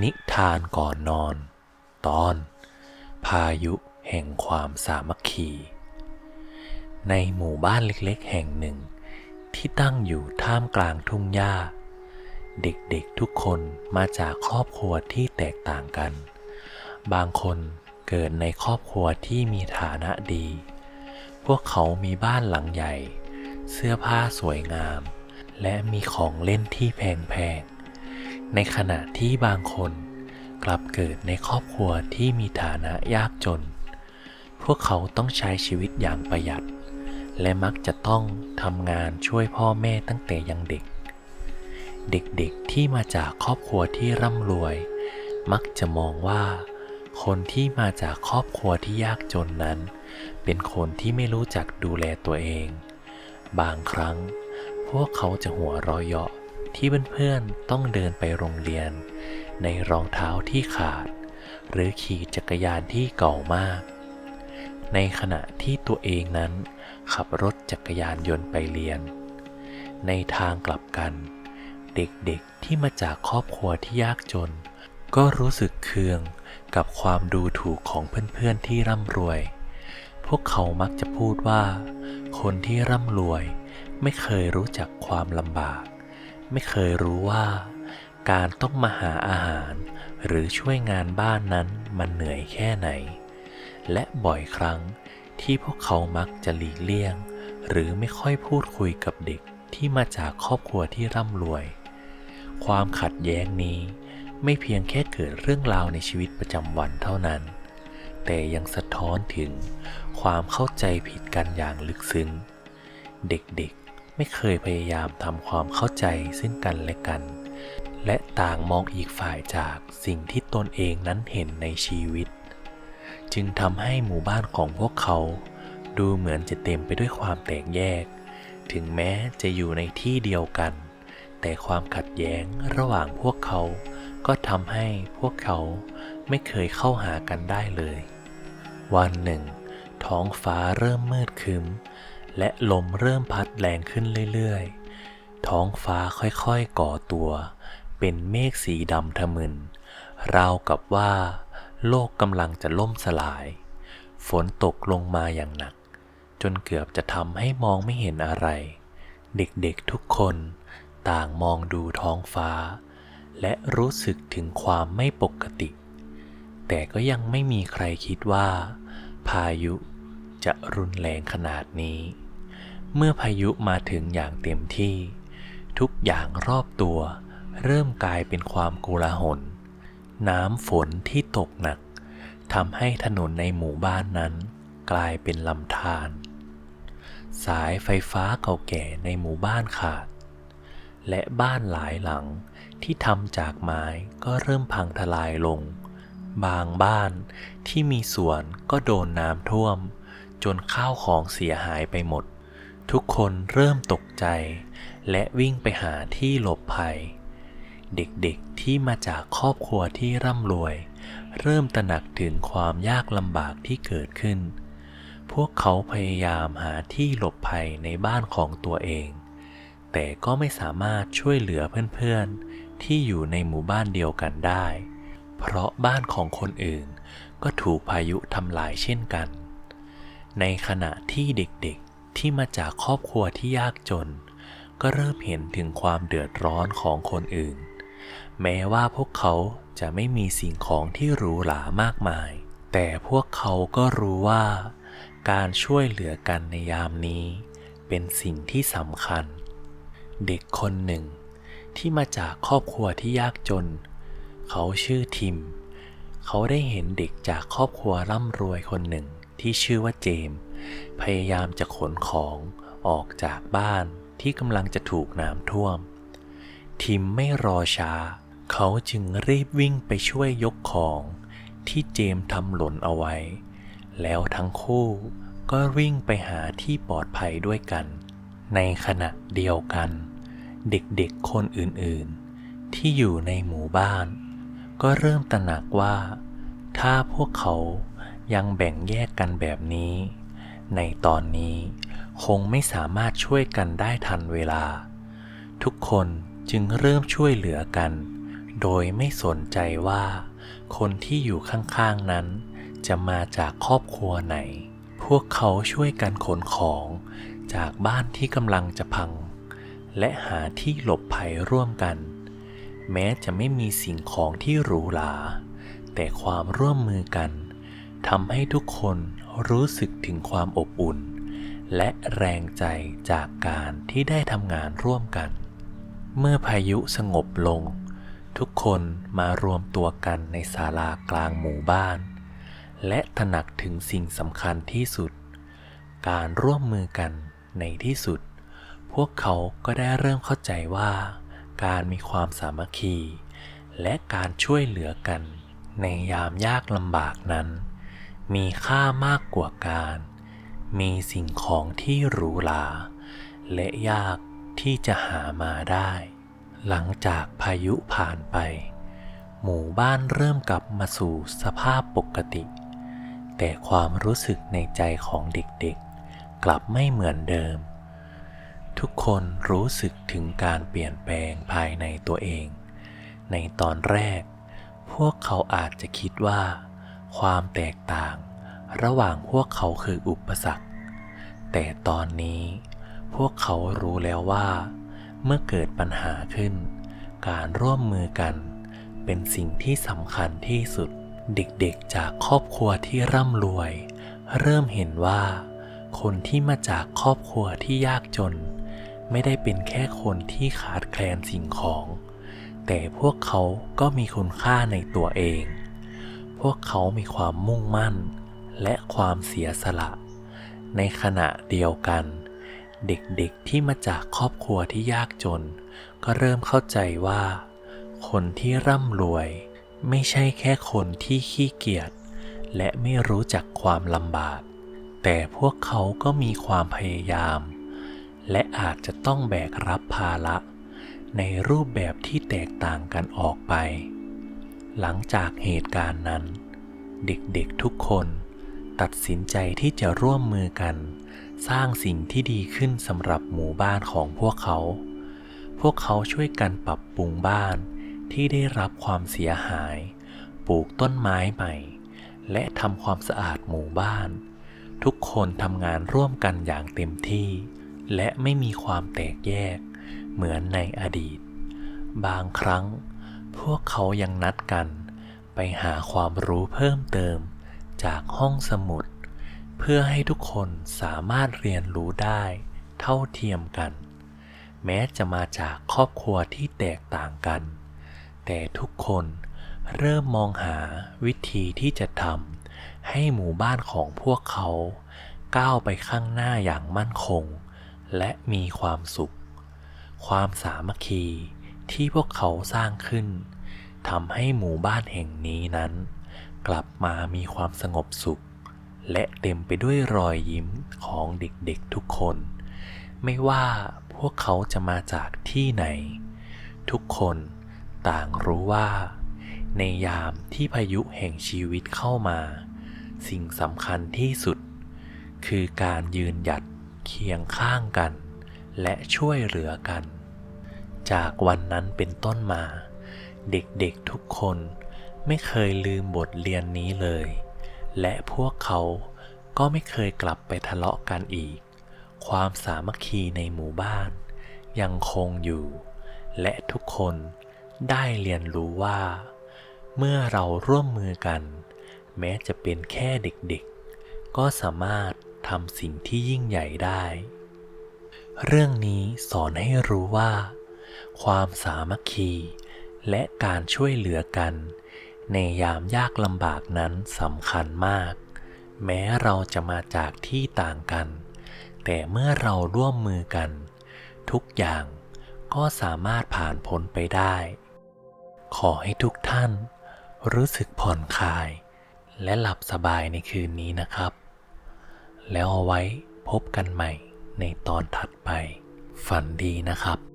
นิทานก่อนนอน ตอน พายุแห่งความสามัคคี ในหมู่บ้านเล็กๆ แห่งหนึ่ง ที่ตั้งอยู่ท่ามกลางทุ่งหญ้า เด็กๆทุกคนมาจากครอบครัวที่แตกต่างกัน บางคนเกิดในครอบครัวที่มีฐานะดี พวกเขามีบ้านหลังใหญ่ เสื้อผ้าสวยงาม และมีของเล่นที่แพงๆ ในขณะที่บางคนกลับเกิดในครอบครัวที่มีฐานะยากจน พวกเขาต้องใช้ชีวิตอย่างประหยัด และมักจะต้องทำงานช่วยพ่อแม่ตั้งแต่ยังเด็ก เด็กๆที่มาจากครอบครัวที่ร่ำรวย มักจะมองว่า คนที่มาจากครอบครัวที่ยากจนนั้น เป็นคนที่ไม่รู้จักดูแลตัวเอง บางครั้ง พวกเขาจะหัวเรอยเยาะ ที่เพื่อนๆต้องเดินไปโรงเรียน ในรองเท้าที่ขาด หรือขี่จักรยานที่เก่ามาก ในขณะที่ตัวเองนั้น ขับรถจักรยานยนต์ไปเรียน ในทางกลับกัน เด็กๆที่มาจากครอบครัวที่ยากจน ก็รู้สึกเคืองกับความดูถูกของเพื่อนๆที่ร่ำรวย พวกเขามักจะพูดว่า คนที่ร่ำรวยไม่เคยรู้จักความลำบาก ไม่เคยรู้ว่า การต้องมาหาอาหาร หรือช่วยงานบ้านนั้นมันเหนื่อยแค่ไหน และบ่อยครั้งที่พวกเขามักจะหลีกเลี่ยง หรือไม่ค่อยพูดคุยกับเด็กที่มาจากครอบครัวที่ร่ำรวย ความขัดแย้งนี้ไม่เพียงแค่เกิดเรื่องราวในชีวิตประจำวันเท่านั้น แต่ยังสะท้อนถึงความเข้าใจผิดกันอย่างลึกซึ้ง เด็กๆ ไม่เคยพยายามทำความเข้าใจซึ่งกันและกัน และต่างมองอีกฝ่ายจากสิ่งที่ตนเองนั้นเห็นในชีวิต จึงทำให้หมู่บ้านของพวกเขา ดูเหมือนจะเต็มไปด้วยความแตกแยก ถึงแม้จะอยู่ในที่เดียวกัน แต่ความขัดแย้งระหว่างพวกเขา ก็ทำให้พวกเขาไม่เคยเข้าหากันได้เลย วันหนึ่ง ท้องฟ้าเริ่มมืดครึ้ม และลมเริ่มพัดแรงขึ้นเรื่อยๆ ท้องฟ้าค่อยๆก่อตัว เป็นเมฆสีดำทะมึน ราวกับว่า โลกกำลังจะล่มสลาย ฝนตกลงมาอย่างหนัก จนเกือบจะทำให้มองไม่เห็นอะไร เด็กๆทุกคนต่างมองดูท้องฟ้า และรู้สึกถึงความไม่ปกติ แต่ก็ยังไม่มีใครคิดว่า พายุจะรุนแรงขนาดนี้ เมื่อพายุมาถึงอย่างเต็มที่ ทุกอย่างรอบตัว เริ่มกลายเป็นความโกลาหล น้ำฝนที่ตกหนักทำให้ถนนในหมู่บ้านนั้น กลายเป็นลำธารสายไฟฟ้าเก่าแก่ในหมู่บ้านขาด และบ้านหลายหลังที่ทำจากไม้ก็เริ่มพังทลายลง บางบ้านที่มีสวนก็โดนน้ำท่วม จนข้าวของเสียหายไปหมด ทุกคนเริ่มตกใจ และวิ่งไปหาที่หลบภัย เด็กๆที่มาจากครอบครัวที่ร่ำรวย เริ่มตระหนักถึงความยากลำบากที่เกิดขึ้น พวกเขาพยายามหาที่หลบภัยในบ้านของตัวเอง แต่ก็ไม่สามารถช่วยเหลือเพื่อนๆ ที่อยู่ในหมู่บ้านเดียวกันได้ เพราะบ้านของคนอื่นก็ถูกพายุทำลายเช่นกัน ในขณะที่เด็กๆ ที่มาจากครอบครัวที่ยากจน ก็เริ่มเห็นถึงความเดือดร้อนของคนอื่น แม้ว่าพวกเขาจะไม่มีสิ่งของที่หรูหรามากมาย แต่พวกเขาก็รู้ว่า การช่วยเหลือกันในยามนี้ เป็นสิ่งที่สำคัญ เด็กคนหนึ่ง ที่มาจากครอบครัวที่ยากจน เขาชื่อทิม เขาได้เห็นเด็กจากครอบครัวร่ำรวยคนหนึ่ง ที่ชื่อว่าเจม พยายามจะขนของออกจากบ้านที่กำลังจะถูกน้ำท่วม ทิมไม่รอช้า เขาจึงรีบวิ่งไปช่วยยกของ ที่เจมทำหล่นเอาไว้ แล้วทั้งคู่ก็วิ่งไปหาที่ปลอดภัยด้วยกัน ในขณะเดียวกัน เด็กๆคนอื่นๆ ที่อยู่ในหมู่บ้าน ก็เริ่มตระหนักว่า ถ้าพวกเขา ยังแบ่งแยกกันแบบนี้ ในตอนนี้คงไม่สามารถช่วยกันได้ทันเวลา ทุกคนจึงเริ่มช่วยเหลือกัน โดยไม่สนใจว่า คนที่อยู่ข้างๆนั้น จะมาจากครอบครัวไหน พวกเขาช่วยกันขนของจากบ้านที่กำลังจะพัง และหาที่หลบภัยร่วมกัน แม้จะไม่มีสิ่งของที่หรูหราแต่ความร่วมมือกัน ทำให้ทุกคนรู้สึกถึงความอบอุ่น และแรงใจจากการที่ได้ทำงานร่วมกัน เมื่อพายุสงบลง ทุกคนมารวมตัวกันในศาลากลางหมู่บ้าน และตระหนักถึงสิ่งสำคัญที่สุด การร่วมมือกันในที่สุด พวกเขาก็ได้เริ่มเข้าใจว่า การมีความสามัคคี และการช่วยเหลือกันในยามยากลำบากนั้น มีค่ามากกว่าการ มีสิ่งของที่หรูหราและยากที่จะหามาได้ หลังจากพายุผ่านไป หมู่บ้านเริ่มกลับมาสู่สภาพปกติ แต่ความรู้สึกในใจของเด็กๆ กลับไม่เหมือนเดิม ทุกคนรู้สึกถึงการเปลี่ยนแปลงภายในตัวเอง ในตอนแรก พวกเขาอาจจะคิดว่า ความแตกต่างระหว่างพวกเขาคืออุปสรรค แต่ตอนนี้พวกเขารู้แล้วว่า เมื่อเกิดปัญหาขึ้น การร่วมมือกันเป็นสิ่งที่สำคัญที่สุด เด็กๆจากครอบครัวที่ร่ำรวย เริ่มเห็นว่า คนที่มาจากครอบครัวที่ยากจน ไม่ได้เป็นแค่คนที่ขาดแคลนสิ่งของ แต่พวกเขาก็มีคุณค่าในตัวเอง พวกเขามีความมุ่งมั่น และความเสียสละ ในขณะเดียวกัน เด็กๆที่มาจากครอบครัวที่ยากจน ก็เริ่มเข้าใจว่า คนที่ร่ำรวย ไม่ใช่แค่คนที่ขี้เกียจและไม่รู้จักความลำบาก แต่พวกเขาก็มีความพยายาม และอาจจะต้องแบกรับภาระ ในรูปแบบที่แตกต่างกันออกไป หลังจากเหตุการณ์นั้น เด็กๆทุกคนตัดสินใจที่จะร่วมมือกัน สร้างสิ่งที่ดีขึ้นสำหรับหมู่บ้านของพวกเขา พวกเขาช่วยกันปรับปรุงบ้านที่ได้รับความเสียหาย ปลูกต้นไม้ใหม่ และทำความสะอาดหมู่บ้าน ทุกคนทำงานร่วมกันอย่างเต็มที่ และไม่มีความแตกแยก เหมือนในอดีต บางครั้ง พวกเขายังนัดกันไปหาความรู้เพิ่มเติมจากห้องสมุด เพื่อให้ทุกคนสามารถเรียนรู้ได้เท่าเทียมกัน แม้จะมาจากครอบครัวที่แตกต่างกัน แต่ทุกคนเริ่มมองหาวิธีที่จะทำให้หมู่บ้านของพวกเขา ก้าวไปข้างหน้าอย่างมั่นคง และมีความสุข ความสามัคคี ที่พวกเขาสร้างขึ้นทำให้หมู่บ้านแห่งนี้นั้น กลับมามีความสงบสุข และเต็มไปด้วยรอยยิ้มของเด็กๆทุกคน ไม่ว่าพวกเขาจะมาจากที่ไหน ทุกคนต่างรู้ว่า ในยามที่พายุแห่งชีวิตเข้ามา สิ่งสำคัญที่สุด คือการยืนหยัดเคียงข้างกัน และช่วยเหลือกัน จากวันนั้นเป็นต้นมา เด็กๆทุกคนไม่เคยลืมบทเรียนนี้เลย และพวกเขาก็ไม่เคยกลับไปทะเลาะกันอีก ความสามัคคีในหมู่บ้าน ยังคงอยู่ และทุกคนได้เรียนรู้ว่า เมื่อเราร่วมมือกัน แม้จะเป็นแค่เด็กๆ ก็สามารถทำสิ่งที่ยิ่งใหญ่ได้ เรื่องนี้สอนให้รู้ว่า ความสามัคคี และการช่วยเหลือกัน ในยามยากลำบากนั้นสำคัญมาก แม้เราจะมาจากที่ต่างกัน แต่เมื่อเราร่วมมือกัน ทุกอย่างก็สามารถผ่านพ้นไปได้ ขอให้ทุกท่าน รู้สึกผ่อนคลาย และหลับสบายในคืนนี้นะครับ แล้วเอาไว้พบกันใหม่ในตอนถัดไป ฝันดีนะครับ